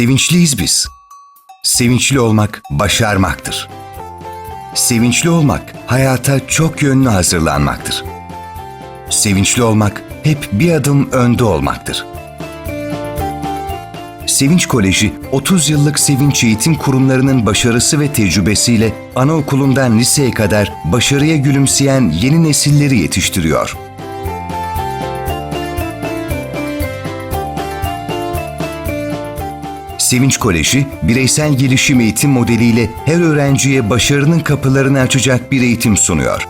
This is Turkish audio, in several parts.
Sevinçliyiz biz. Sevinçli olmak başarmaktır. Sevinçli olmak hayata çok yönlü hazırlanmaktır. Sevinçli olmak hep bir adım önde olmaktır. Sevinç Koleji 30 yıllık Sevinç Eğitim Kurumlarının başarısı ve tecrübesiyle anaokulundan liseye kadar başarıya gülümseyen yeni nesilleri yetiştiriyor. Sevinç Koleji, bireysel gelişim eğitim modeliyle her öğrenciye başarının kapılarını açacak bir eğitim sunuyor.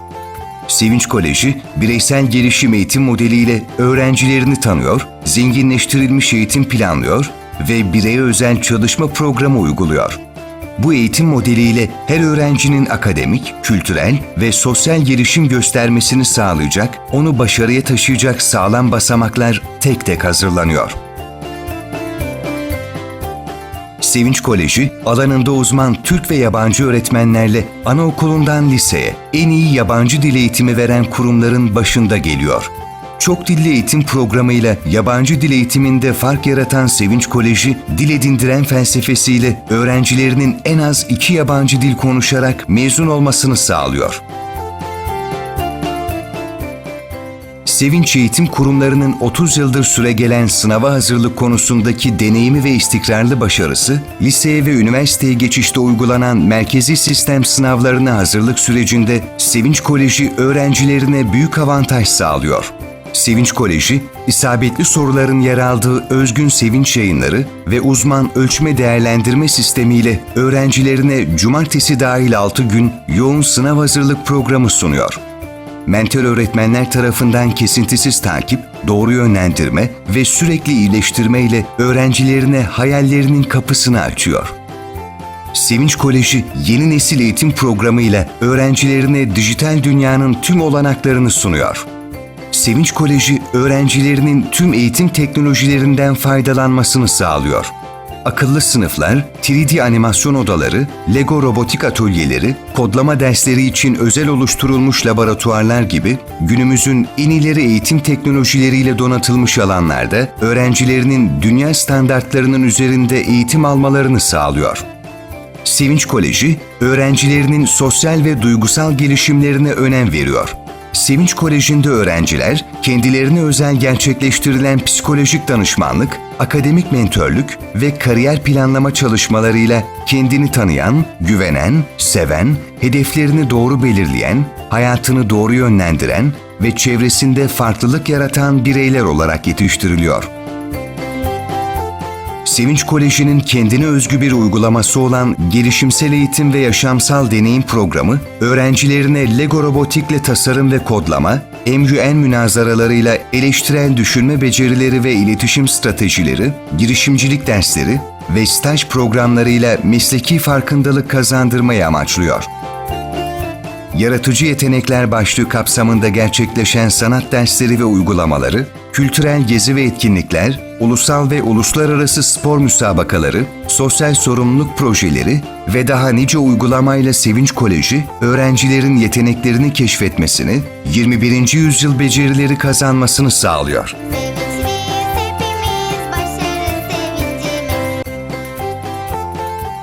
Sevinç Koleji, bireysel gelişim eğitim modeliyle öğrencilerini tanıyor, zenginleştirilmiş eğitim planlıyor ve bireye özel çalışma programı uyguluyor. Bu eğitim modeliyle her öğrencinin akademik, kültürel ve sosyal gelişim göstermesini sağlayacak, onu başarıya taşıyacak sağlam basamaklar tek tek hazırlanıyor. Sevinç Koleji, alanında uzman Türk ve yabancı öğretmenlerle anaokulundan liseye en iyi yabancı dil eğitimi veren kurumların başında geliyor. Çok dilli eğitim programıyla yabancı dil eğitiminde fark yaratan Sevinç Koleji, dil edindiren felsefesiyle öğrencilerinin en az iki yabancı dil konuşarak mezun olmasını sağlıyor. Sevinç Eğitim Kurumlarının 30 yıldır süregelen sınava hazırlık konusundaki deneyimi ve istikrarlı başarısı, liseye ve üniversiteye geçişte uygulanan merkezi sistem sınavlarına hazırlık sürecinde Sevinç Koleji öğrencilerine büyük avantaj sağlıyor. Sevinç Koleji, isabetli soruların yer aldığı özgün sevinç yayınları ve uzman ölçme değerlendirme sistemiyle öğrencilerine cumartesi dahil 6 gün yoğun sınav hazırlık programı sunuyor mentor öğretmenler tarafından kesintisiz takip, doğru yönlendirme ve sürekli iyileştirme ile öğrencilerine hayallerinin kapısını açıyor. Sevinç Koleji yeni nesil eğitim programıyla öğrencilerine dijital dünyanın tüm olanaklarını sunuyor. Sevinç Koleji öğrencilerinin tüm eğitim teknolojilerinden faydalanmasını sağlıyor akıllı sınıflar, 3D animasyon odaları, Lego robotik atölyeleri, kodlama dersleri için özel oluşturulmuş laboratuvarlar gibi günümüzün en ileri eğitim teknolojileriyle donatılmış alanlarda öğrencilerinin dünya standartlarının üzerinde eğitim almalarını sağlıyor. Sevinç Koleji, öğrencilerinin sosyal ve duygusal gelişimlerine önem veriyor. Sevinç Koleji'nde öğrenciler kendilerine özel gerçekleştirilen psikolojik danışmanlık, akademik mentörlük ve kariyer planlama çalışmalarıyla kendini tanıyan, güvenen, seven, hedeflerini doğru belirleyen, hayatını doğru yönlendiren ve çevresinde farklılık yaratan bireyler olarak yetiştiriliyor. Sevinç Koleji'nin kendine özgü bir uygulaması olan Gelişimsel Eğitim ve Yaşamsal Deneyim Programı, öğrencilerine Lego robotikle tasarım ve kodlama, MUN münazaralarıyla eleştirel düşünme becerileri ve iletişim stratejileri, girişimcilik dersleri ve staj programlarıyla mesleki farkındalık kazandırmayı amaçlıyor. Yaratıcı Yetenekler başlığı kapsamında gerçekleşen sanat dersleri ve uygulamaları, kültürel gezi ve etkinlikler, ulusal ve uluslararası spor müsabakaları, sosyal sorumluluk projeleri ve daha nice uygulamayla Sevinç Koleji, öğrencilerin yeteneklerini keşfetmesini, 21. yüzyıl becerileri kazanmasını sağlıyor.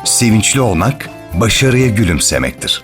Sevinçli olmak, başarıya gülümsemektir.